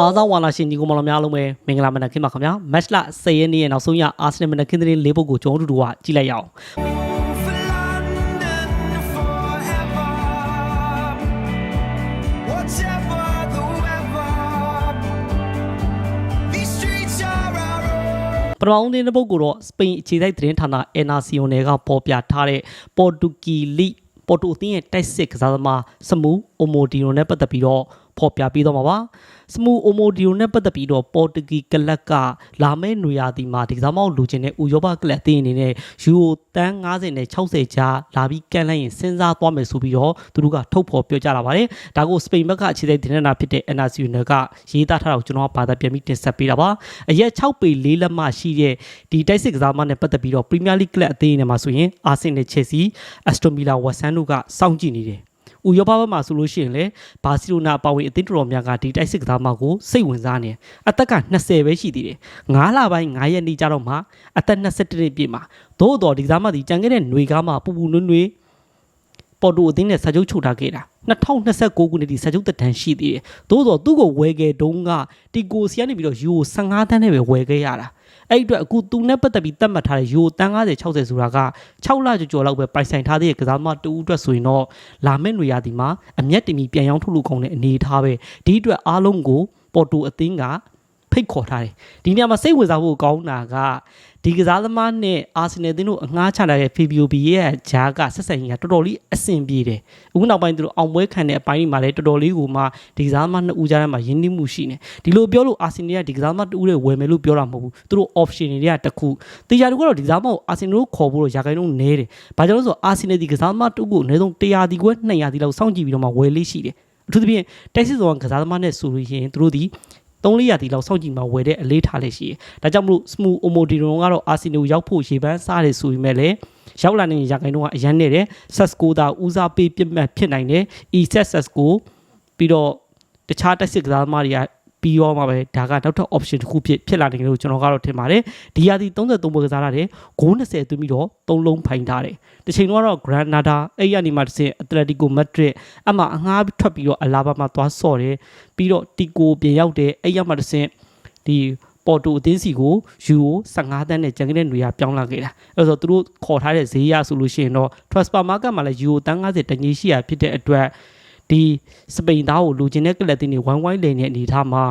အားသောဝါလာရှင်ညီကိုမောင်နှမများအားလုံးပဲမင်္ဂလာမနက်ခင်းပါခင်ဗျာမက်ချ်လ10ရက်နေ့ရဲ့နောက်ဆုံးရအာဆင်နယ်မနက်ခင်းသတင်း၄ပုဒ်ကိုကျွန်တော်တို့တို့ကကြည့်လိုက်ရအောင် For London forever. Whatever the weather, these streets are our own. ပထမဦးသတင်းတစ်ပုဒ်ကိုတော့စပိန်အခြေစိုက်သတင်းဌာန NRCON ကပေါ်ပြထားတဲ့ပေါ်တူဂီလိပေါ်တူအသင်းရဲ့တိုက်စစ်ကစားသမားစမူအိုမိုဒီရိုနဲ့ပတ်သက်ပြီးတော့ ဖော်ပြပြီးတော့မှာပါစမူအိုမိုဒီရိုနဲ့ပတ်သက်ပြီးတော့ပေါ်တူဂီကလပ်ကလာမယ့်နွေရာသီမှာဒီကစားမောက်လူချင်းတဲ့ဥရောပကလပ်အသင်းအနေနဲ့ယူရိုတန်း90နဲ့60ကြားလာပြီးကန်လိုက်ရင်စဉ်းစားသွားမယ်ဆိုပြီးတော့သူတို့ကထုတ်ဖော်ပြောကြလာပါတယ်ဒါကိုစပိန်ဘက်ကအခြေစိုက်သတင်းဌာနဖြစ်တဲ့ NRCON ကရေးသားထားတာကိုကျွန်တော်ကဘာသာပြန်ပြီးတင်ဆက်ပေးတာပါအရက်6ပေ4လက်မှရှိတဲ့ဒီတိုက်စစ်ကစားမနဲ့ပတ်သက်ပြီးတော့ Premier League ကလပ်အသင်းတွေမှာဆိုရင်အာဆင်နယ်ချယ်ဆီအက်စတိုမီလာဝက်ဆန်တို့ကစောင့်ကြည့်နေတယ်။ ဥရောပဘက်မှာဆိုလို့ရှိရင်လေဘာစီလိုနာအပါဝင်အသင်းတော်တော်များကဒီတိုက်စစ်ကစားမကိုစိတ်ဝင်စားနေတယ်။အသက်က20ပဲရှိသေးတယ်။9လပိုင်း9ရက်နေ့ကျတော့မှအသက်21နှစ်ပြည့်မှာသို့တော်ဒီကစားမဒီကြံခဲ့တဲ့ຫນွေကားမှာပူပူနွေ့နွေ့ပေါ်တူအသင်းနဲ့စာချုပ်ချုပ်ထားခဲ့တာ 2029ခုနှစ်ဒီစာချုပ်သက်တမ်းရှိသေးတယ်။သို့တော်သူ့ကိုဝယ်ခဲ့တုန်းကတီကိုစီကနေပြီးတော့ယူ15တန်းနဲ့ပဲဝယ်ခဲ့ရတာ။အဲ့ဒီအတွက်အခုသူနဲ့ပတ်သက်ပြီးသတ်မှတ်ထားတဲ့ယူတန်း90 60ဆိုတာက6လကျော်ကျော်လောက်ပဲပိုင်ဆိုင်ထားတဲ့ကစားသမားတူအတွက်ဆိုရင်တော့လာမယ့်ຫນွေရာသီမှာအမျက်တင်ပြီးပြန်ရောင်းထုတ်လို့ကောင်းတဲ့အနေအထားပဲဒီအတွက်အားလုံးကိုပေါ်တူအသင်းက ဖိတ်ခေါ်ထားတယ်ဒီနေရာမှာစိတ်ဝင်စားဖို့ကောင်းတာကဒီကစားသမားနဲ့အာဆင်နယ်အသင်းတို့အငှားချလာတဲ့ FBOB ရဲ့ဂျားကဆက်ဆံရေးကတော်တော်လေးအဆင်ပြေတယ်အခုနောက်ပိုင်းသူတို့အောင်ပွဲခံတဲ့အပိုင်းတွေမှာလည်းတော်တော်လေးကိုမှဒီကစားသမားနှစ်ဦးကြားထဲမှာယဉ်နှိမှုရှိနေဒီလိုပြောလို့အာဆင်နယ်ကဒီကစားသမားတူဦးတွေဝယ်မယ်လို့ပြောတာမဟုတ်ဘူးသူတို့ option တွေကတစ်ခုတေချာတကူကတော့ဒီကစားသမားကိုအာဆင်နယ်ကိုခေါ်ဖို့တော့ရာခိုင်နှုန်းနည်းတယ်ဘာကြောင့်လဲဆိုတော့အာဆင်နယ်ဒီကစားသမားတူကိုအနည်းဆုံး100ဒီခွဲ200ဒီလောက်စောင့်ကြည့်ပြီးတော့မှဝယ်လေးရှိတယ်အထူးသဖြင့်တိုက်စစ်ဆောင်ကစားသမားနဲ့ဆိုလို့ရှိရင်သူတို့ဒီ 300ရာသီလောက်စောင့်ကြည့်မှဝယ်တဲ့အလေးထားလေးရှိတယ်။ဒါကြောင့်မလို့ smooth omodiron ကတော့အာဆီနိုရောက်ဖို့ရေပန်းစားတယ်ဆိုပေမဲ့လည်းရောက်လာနေတဲ့ရာခိုင်နှုန်းကအရန်နေတယ်။ Sasco သာဦးစားပေးပြတ်မှတ်ဖြစ်နိုင်တယ်။ E-set Sasco ပြီးတော့တခြားတက်စစ်ကစားသမားတွေက ပြီးရောမှာပဲဒါကနောက်ထပ် option တစ်ခုဖြစ်ဖြစ်လာနိုင်တယ်လို့ကျွန်တော်ကတော့ထင်ပါတယ်ဒီရာသီ33ပွဲကစားရတယ်ဂိုး20သွင်းပြီးတော့3လုံးဖိုင်ထားတယ်တစ်ချိန်တော့ Granada အဲ့ရနေမှာတစ်စင် Atletico Madrid အမှအငှားထွက်ပြီးတော့အလာဘာမှာသွားဆော့တယ်ပြီးတော့တီကိုပြင်ရောက်တယ်အဲ့ရမှာတစ်စင်ဒီပေါ်တူအသင်းစီကိုယူကို15တန်းနဲ့ကျန်ခဲ့တဲ့နေရာပြောင်းလာခဲ့တာအဲ့တော့သူတို့ခေါ်ထားတဲ့ဈေးရဆိုလို့ရှိရင်တော့ transfer market မှာလည်းယူကိုတန်း90တန်ကြီးရှိရဖြစ်တဲ့အတွက် ဒီစပိန်သားကိုလူချင်းတဲ့ကလပ်တင်းတွေဝိုင်းဝိုင်းလည်နေတဲ့အနေအထားမှာ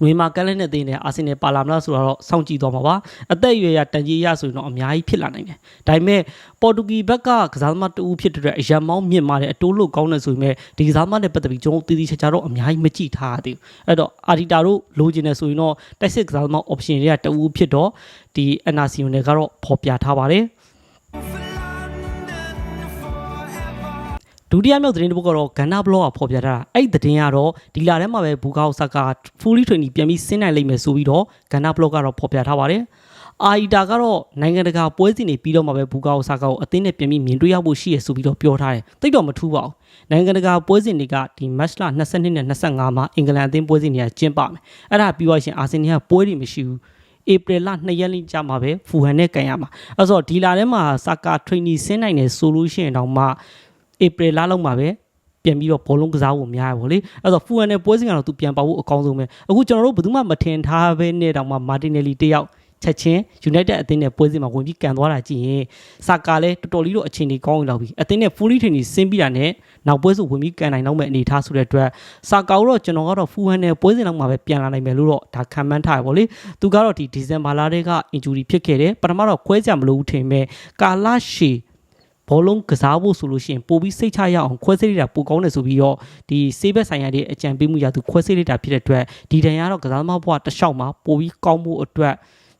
ငွေမာကလန်နဲ့တင်းနဲ့အာဆင်နယ်ပါလာမလားဆိုတော့စောင့်ကြည့်သွားမှာပါအသက်အရွယ်ရတန်ကြီးရဆိုရင်တော့အများကြီးဖြစ်လာနိုင်တယ်ဒါပေမဲ့ပေါ်တူဂီဘက်ကကစားသမားတူဖြစ်တဲ့အရန်မောင်းမြင့်မာတဲ့အတိုးလို့ကောင်းတယ်ဆိုပေမဲ့ဒီကစားသမားနဲ့ပတ်သက်ပြီးကျွန်တော်တည်တည်ချာချာတော့အများကြီးမကြည့်ထားရသေးဘူးအဲ့တော့အာဒီတာတို့လိုချင်တယ်ဆိုရင်တော့တိုက်စစ်ကစားသမား option တွေကတူဖြစ်တော့ဒီ NRC တွေကတော့ပေါ်ပြထားပါတယ် ဒုတိယမြောက်သတင်းတစ်ပုဒ်ကတော့ဂန္နာဘလော့ကဖော်ပြထားတာအဲ့ဒီသတင်းကတော့ဒီလာထဲမှာပဲဘူကောက်ဆက်က fully training ပြန်ပြီးဆင်းနိုင်လိမ့်မယ်ဆိုပြီးတော့ဂန္နာဘလော့ကတော့ဖော်ပြထားပါတယ်အာအီတာကတော့နိုင်ငံတကာပွဲစဉ်တွေပြီးတော့မှပဲဘူကောက်ဆာကိုအသင်းနဲ့ပြန်ပြီးမြင်တွေ့ရဖို့ရှိရဆိုပြီးတော့ပြောထားတယ်တိတ်တော့မထူးပါဘူးနိုင်ငံတကာပွဲစဉ်တွေကဒီမတ်လ22နဲ့25မှာအင်္ဂလန်အသင်းပွဲစဉ်တွေကကျင်းပမယ်အဲ့ဒါပြီးသွားရှင်အာဆင်နယ်ကပွဲတွေမရှိဘူးဧပြီလ2ရက်နေ့ကြာမှာပဲဖူဟန်နဲ့ကန်ရမှာအဲ့ဆိုဒီလာထဲမှာစကာ training ဆင်းနိုင်တယ်ဆိုလို့ရှိရင်တော့မှ ဧပြီလလောက်မှာပဲပြန်ပြီးတော့ဘောလုံးကစားဖို့များရပါလေအဲ့တော့ဖူဟန်နဲ့ပွဲစဉ်ကတော့သူပြန်ပါဖို့အကောင်းဆုံးပဲအခုကျွန်တော်တို့ဘယ်သူမှမထင်ထားဘဲနဲ့တောင်မှမာတင်နယ်လီတယောက်ချက်ချင်း United အသင်းနဲ့ပွဲစဉ်မှာဝင်ပြီးကန်သွားတာကြည့်ရင်စာကာလည်းတော်တော်လေးတော့အချိန်ကြီးကောင်းနေတော့ပြီအသင်းနဲ့ fully training ဆင်းပြီးတာနဲ့နောက်ပွဲဆိုဝင်ပြီးကန်နိုင်တော့မဲ့အနေအထားဆိုတဲ့အတွက်စာကာတော့ကျွန်တော်ကတော့ဖူဟန်နဲ့ပွဲစဉ်လောက်မှာပဲပြန်လာနိုင်မယ်လို့တော့ဒါခံမှန်းထားရပါလေသူကတော့ဒီဒီဇင်ဘာလတည်းက injury ဖြစ်ခဲ့တယ်ပထမတော့ခွဲကြမလို့ထင်မဲ့ကာလာရှီ ဘောလုံးကစားဖို့ဆိုလို့ရှိရင်ပို့ပြီးစိတ်ချရအောင်ခွဲစိတ်လိုက်တာပိုကောင်းတယ်ဆိုပြီးတော့ဒီစေးဘက်ဆိုင်ရာတွေအကြံပေးမှုရသူခွဲစိတ်လိုက်တာဖြစ်တဲ့အတွက်ဒီတန်ရတော့ကစားသမားဘဝတစ်လျှောက်မှာပို့ပြီးကောင်းမှုအတွက်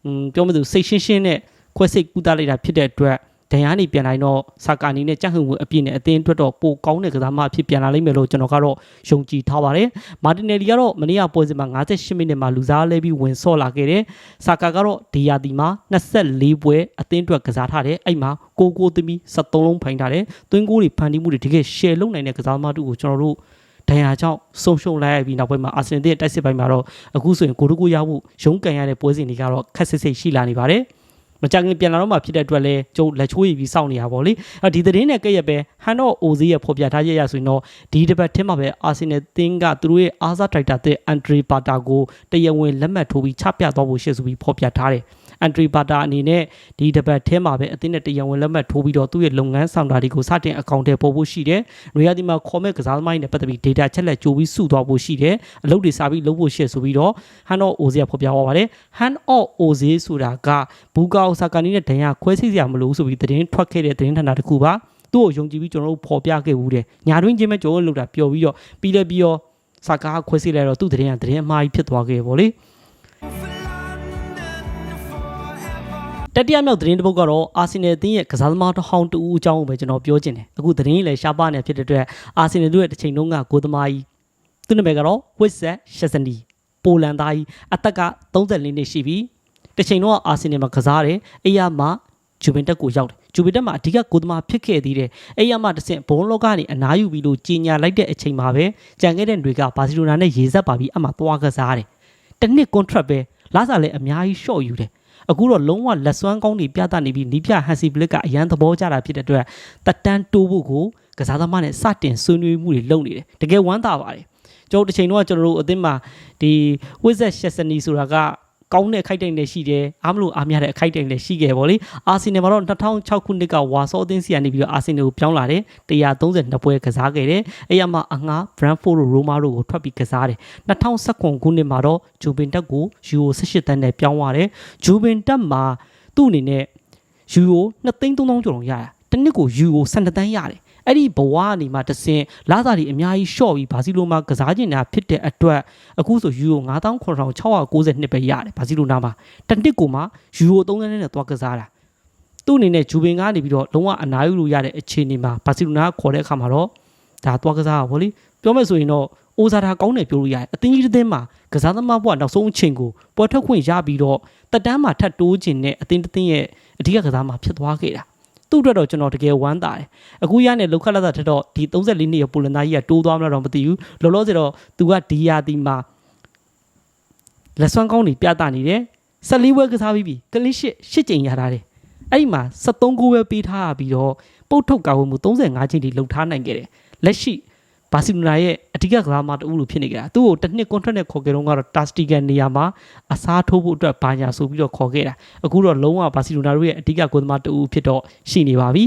อืมပြောမလို့စိတ်ရှင်းရှင်းနဲ့ခွဲစိတ်ကူးသားလိုက်တာဖြစ်တဲ့အတွက် ဒဏ်ရာနေပြန်လာရင်တော့စာကာနီနဲ့ကြက်ဟန်ဝင်အပြည့်နဲ့အသင်းအတွက်တော့ပိုကောင်းတဲ့ကစားမအဖြစ်ပြန်လာလိမ့်မယ်လို့ကျွန်တော်ကတော့ယုံကြည်ထားပါတယ်မာတင်နယ်လီကတော့မနေ့ကပွဲစဉ်မှာ58မိနစ်မှာလူစားလဲပြီးဝင်ဆော့လာခဲ့တယ်စာကာကတော့ဒီယာတီမှာ24ပွဲအသင်းအတွက်ကစားထားတယ်အဲ့မှာကိုကိုသမီး73လုံးဖိုင်ထားတယ်သွင်းကိုတွေဖန်တီးမှုတွေတကယ် share လုပ်နိုင်တဲ့ကစားသမားတို့ကိုကျွန်တော်တို့ဒဏ်ရာကြောင့်ဆုံးရှုံးလိုက်ရပြီးနောက်ပိုင်းမှာအာဆင်နယ်ရဲ့တိုက်စစ်ပိုင်းမှာတော့အခုဆိုရင်ကိုတကူရဖို့ရုန်းကန်ရတဲ့ပွဲစဉ်တွေကတော့ခက်ဆစ်ဆစ်ရှိလာနေပါတယ် မမကြခင်ပြန်လာတော့မှဖြစ်တဲ့အတွက်လဲကျုပ်လက်ချိုးရည်ပြီးစောင့်နေရပါဗောလေအဲဒီသတင်းနဲ့ကဲ့ရဲ့ပဲဟန်တော့အိုဇီရဲ့ဖော်ပြထားချက်ရဆိုရင်တော့ဒီတစ်ပတ်ထင်းမှာပဲအာဆင်နယ်တင်းကသူတို့ရဲ့အားစားဒရိုက်တာတဲ့အန်ဒရီပါတာကိုတရားဝင်လက်မှတ်ထိုးပြီးချပြသွားဖို့ရှိဆိုပြီးဖော်ပြထားတယ် အန်ဒရီပါတာအနေနဲ့ဒီတစ်ပတ်ထဲမှာပဲအသင်းနဲ့တရားဝင်လက်မှတ်ထိုးပြီးတော့သူ့ရဲ့လုပ်ငန်းဆောင်တာတွေကိုစတင်အကောင့်ထဲပေါ်ဖို့ရှိတယ်။နေရာဒီမှာခေါ်မဲ့ကစားသမားတွေနဲ့ပတ်သက်ပြီး data ချက်လက်ကြိုးပြီးစုသွားဖို့ရှိတယ်။အလုပ်တွေစာပြီးလုပ်ဖို့ရှိဆိုပြီးတော့ hand of OZ ကဖော်ပြသွားပါတယ်။ hand of OZ ဆိုတာကဘူကာအိုဆာကာနီနဲ့ဒဏ်ရာခွဲစိစရာမလိုဘူးဆိုပြီးသတင်းထွက်ခဲ့တဲ့သတင်းဌာနတစ်ခုပါ။သူ့ကိုယုံကြည်ပြီးကျွန်တော်တို့ဖော်ပြခဲ့ဘူးတဲ့။ညာတွင်းချင်းပဲကျွန်တော်တို့လုပ်တာပျော်ပြီးတော့ပြီးလဲပြီးတော့ဆာကာကခွဲစိလိုက်တော့သူ့သတင်းကသတင်းအမှားကြီးဖြစ်သွားခဲ့ပေါ့လေ။ တတိယမြောက်သတင်းတစ်ပုဒ်ကတော့အာဆင်နယ်အသင်းရဲ့ကစားသမားတစ်ဟောင်းတူဦးအကြောင်းကိုပဲကျွန်တော်ပြောချင်တယ်အခုသတင်းကြီးလည်းရှားပါနေဖြစ်တဲ့အတွက်အာဆင်နယ်တို့ရဲ့တစ်ချိန်လုံးကကိုသမားကြီးသူ့နာမည်ကတော့ဝစ်ဆက်ရှက်စနီပိုလန်သားကြီးအသက်က34နှစ်ရှိပြီတစ်ချိန်လုံးကအာဆင်နယ်မှာကစားတယ်အေးရမှာဂျူဗင်တက်ကိုရောက်တယ်ဂျူဗင်တက်မှာအဓိကကိုသမားဖြစ်ခဲ့သေးတယ်အေးရမှာတစ်ဆင့်ဘုံလောကနေအနားယူပြီးလို့ကြီးညာလိုက်တဲ့အချိန်မှာပဲကြံခဲ့တဲ့တွေကဘာစီလိုနာနဲ့ရေဆက်ပါပြီးအမှသွားကစားတယ်တစ်နှစ် contract ပဲလာစားလည်းအများကြီး short ယူတယ် အခုတော့လုံးဝလက်စွမ်းကောင်းတွေပြသနေပြီးနီးပြဟန်စီဘလစ်ကအရန်သဘောကျတာဖြစ်တဲ့အတွက်တက်တန်းတိုးဖို့ကိုကစားသမားနဲ့စတင်ဆွေးနွေးမှုတွေလုပ်နေတယ်တကယ်ဝမ်းသာပါတယ်ကျွန်တော်တို့တစ်ချိန်တော့ကျွန်တော်တို့အသင်းမှာဒီဝစ်ဇက်ရှက်စနီဆိုတာက ကောင်းတဲ့အခိုက်အတန့်လည်းရှိတယ်အားမလို့အားမရတဲ့အခိုက်အတန့်လည်းရှိခဲ့ပါလေအာဆင်နယ်မှာတော့2006ခုနှစ်ကဝါဆောအသင်းစီကနေပြီးတော့အာဆင်နယ်ကိုပြောင်းလာတယ်132ပွဲကစားခဲ့တယ်အဲ့ရမှာအငှား Brentford တို့ Roma တို့ကိုထွက်ပြီးကစားတယ်2019ခုနှစ်မှာတော့ဂျူဘင်တက်ကိုယူရို18တန်းနဲ့ပြောင်းသွားတယ်ဂျူဘင်တက်မှာသူ့အနေနဲ့ယူရို2သိန်း3000ကျော်လုံးရတာတစ်နှစ်ကိုယူရို12တန်းရတယ် အဲ့ဒီဘဝကနေမှတဆင်လာစာတွေအများကြီးရှော့ပြီးဘာစီလိုမှာကစားကျင်တာဖြစ်တဲ့အတွက်အခုဆိုယူရို99,692ပဲရတယ်ဘာစီလိုနာမှာတစ်နှစ်ကိုမှယူရို30နဲ့သွားကစားတာသူ့အနေနဲ့ဂျူဘင်ကနေပြီးတော့လုံးဝအနားယူလို့ရတဲ့အခြေအနေမှာဘာစီလိုနာကခေါ်တဲ့အခါမှာတော့ဒါသွားကစားတာဗောလေပြောမယ်ဆိုရင်တော့အိုဇာတာကောင်းတယ်ပြောလို့ရတယ်အသင်းကြီးတစ်သင်းမှာကစားသမားဘဝနောက်ဆုံးအချိန်ကိုပေါ်ထွက်ခွင့်ရပြီးတော့တက်တန်းမှာထပ်တိုးခြင်းနဲ့အသင်းတစ်သင်းရဲ့အဓိကကစားမှာဖြစ်သွားခဲ့တာ သူ့အတွက်တော့ကျွန်တော်တကယ်ဝမ်းသာတယ်အခုရတဲ့လောက်ခက်လက်တာထက်တော့ဒီ34နှစ်ရပိုလန်သားကြီးကတိုးသွားမလားတော့မသိဘူးလောလောဆယ်တော့သူကဒီယာတီမှာလက်စွမ်းကောင်းတွေပြသနေတယ်14ဝဲကစားပြီးပြီကလစ်ရှစ်ရှစ်ကြိမ်ရထားတယ်အဲ့ဒီမှာ73ဂိုးပဲပေးထားရပြီးတော့ပုတ်ထုတ်ကာဝမှု35ချိန်ထိလှုပ်ထားနိုင်ခဲ့တယ်လက်ရှိ ဘာစီလိုနာရဲ့အဓိကကစားမတူလို့ဖြစ်နေကြတာသူ့ကိုတစ်နှစ် contract နဲ့ခေါ်ခဲ့တော့ကတော့တာစတီကန်နေရာမှာအစားထိုးဖို့အတွက်ဘာညာဆိုပြီးတော့ခေါ်ခဲ့တာအခုတော့လုံးဝဘာစီလိုနာတို့ရဲ့အဓိကကိုယ်သမားတူဖြစ်တော့ရှိနေပါပြီ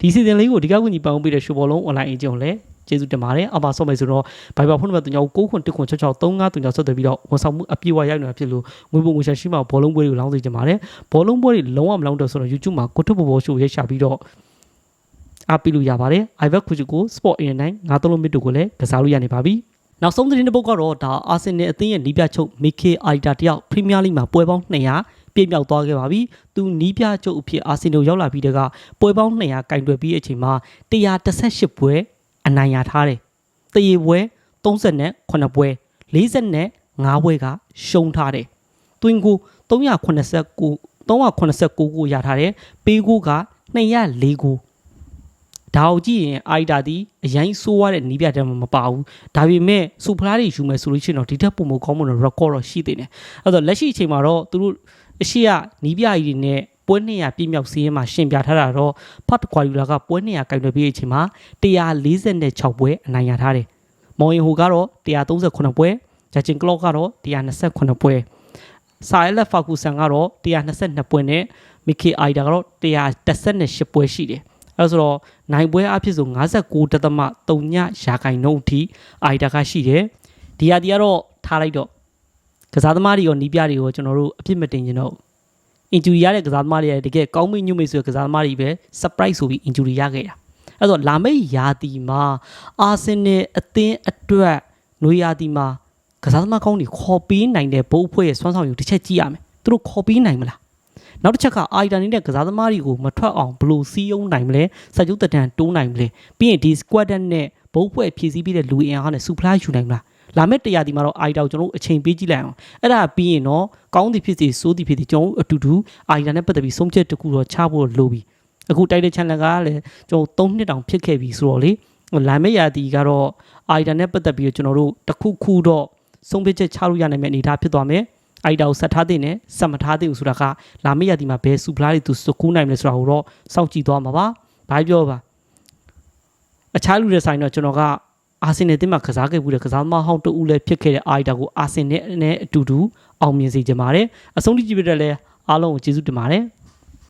ဒီစီဇန်လေးကိုအဓိကကူညီပံ့ပိုးပေးတဲ့ရှိုဘောလုံး online agent ကိုလည်းကျေးဇူးတင်ပါတယ်အပါဆော့မယ်ဆိုတော့ Viber ဖုန်းနံပါတ်39 69663539ဆက်သွယ်ပြီးတော့ဝန်ဆောင်မှုအပြည့်အဝရိုက်နေတာဖြစ်လို့ငွေပုံငွေရှာရှိမှဘောလုံးပွဲတွေကိုလောင်းစေချင်ပါတယ်ဘောလုံးပွဲတွေလုံးဝမလောင်းတော့ဆိုတော့ YouTube မှာကိုထုတ်ဘောဘောရှိုးရိုက်ရှာပြီးတော့ အားပေးလို့ရပါတယ် iVac ခုချကို Sport A9 ငါးသုံးလုံးမြစ်တို့ကိုလည်းကစားလို့ရနေပါပြီနောက်ဆုံးသတင်းတစ်ပုဒ်ကတော့ဒါအာဆင်နယ်အသင်းရဲ့နီးပြချုပ်မီကေအိုက်တာတယောက်ပရီးမီးယားလိမှာပွဲပေါင်း200ပြည့်မြောက်သွားခဲ့ပါပြီ။သူနီးပြချုပ်အဖြစ်အာဆင်နယ်ရောက်လာပြီးတကပွဲပေါင်း200ကင်တွယ်ပြီးအချိန်မှာ118ပွဲအနိုင်ရထားတယ်။တရေပွဲ38ပွဲ45ပွဲကရှုံးထားတယ်။တွင်ကို389 389ကိုရထားတယ်။ပေးကိုက204ကို ဒါကိုကြည့်ရင်အိုက်တာဒီအရင်ဆိုးရတဲ့နီးပြတဲ့မှာမပါဘူးဒါပေမဲ့စူဖလားတွေယူမယ်ဆိုလို့ရှိရင်တော့ဒီထက်ပုံမကောင်းမလို့ record တော့ရှိသေးတယ်အဲ့တော့လက်ရှိအချိန်မှာတော့သူတို့အရှိရနီးပြကြီးတွေနဲ့ပွဲ200ပြည့်မြောက်စီးရင်မှာရှင်ပြထားတာတော့ဖတ်ကွာယူလာကပွဲ200ကင်တွယ်ပြီးအချိန်မှာ146ပွဲအနိုင်ရထားတယ်မော်ရင်ဟိုကတော့138ပွဲဂျာချင်ကလော့ကတော့128ပွဲဆာအလက်ဖာကူဆန်ကတော့122ပွဲနဲ့မီကေအိုင်ဒါကတော့118ပွဲရှိတယ် အဲဆိုတော့နိုင်ပွဲအဖြစ်ဆို59.3ညရာခိုင်နှုန်းအထိအိုက်တာကရှိတယ်ဒီဟာဒီကတော့ထားလိုက်တော့ကစားသမားတွေရောနီးပြတွေရောကျွန်တော်တို့အဖြစ်မတင်ကြတော့ injury ရတဲ့ကစားသမားတွေတကယ်ကောင်းမိညွတ်မိဆိုတဲ့ကစားသမားတွေပဲ surprise ဆိုပြီး injury ရခဲ့တာအဲ့တော့လာမယ့်ရာသီမှာအာဆင်နယ်အသင်းအတွက်နွေရာသီမှာကစားသမားကောင်းတွေခေါ်ပေးနိုင်တဲ့ဘုတ်အဖွဲ့ရဲ့စွမ်းဆောင်ရည်တစ်ချက်ကြည့်ရမယ်သူတို့ခေါ်ပေးနိုင်မလား နောက်တစ်ချက်ကအာရီတာနေတဲ့ကစားသမားတွေကိုမထွက်အောင်ဘယ်လိုစီးယုံနိုင်မလဲစကြုတ်တံတိုးနိုင်မလဲပြီးရင်ဒီ squad နဲ့ဘုတ်ဖွဲ့ဖြည့်ဆည်းပြီးတဲ့လူအင်အားနဲ့စူဖလားယူနိုင်မလားလာမယ့်တရားဒီမှာတော့အာရီတာကိုကျွန်တော်တို့အချိန်ပေးကြည့်လိုက်အောင်အဲ့ဒါပြီးရင်တော့ကောင်းသည်ဖြစ်စေဆိုးသည်ဖြစ်စေကျွန်တော်တို့အတူတူအာရီတာနဲ့ပတ်သက်ပြီးဆုံးဖြတ်တစ်ခုတော့ချဖို့လိုပြီအခုတိုက်တဲ့ channel ကလည်းကျွန်တော်3နှစ်တောင်ဖြစ်ခဲ့ပြီဆိုတော့လေလာမယ့်ရာသီကတော့အာရီတာနဲ့ပတ်သက်ပြီးတော့ကျွန်တော်တို့တစ်ခုခုတော့ဆုံးဖြတ်ချက်ချလို့ရနိုင်မယ့်အနေအထားဖြစ်သွားမယ် အိုက်တာကိုဆက်ထားတဲ့နဲ့ဆက်မထားတဲ့ဆိုတာကလာမယ့်ရည်ဒီမှာဘယ်စူဖလားတွေသူစကူးနိုင်မလဲဆိုတာကိုတော့စောင့်ကြည့်သွားမှာပါဘာပြောပါအခြားလူတွေဆိုင်တော့ကျွန်တော်ကအာဆင်နယ်အသင်းမှာကစားခဲ့မှုတဲ့ကစားသမားဟောင်းတူဦးလည်းဖြစ်ခဲ့တဲ့အိုက်တာကိုအာဆင်နယ်နဲ့အတူတူအောင်မြင်စေချင်ပါတယ်အဆုံးထိကြည့်ပြတဲ့လဲအားလုံးကိုကျေးဇူးတင်ပါတယ်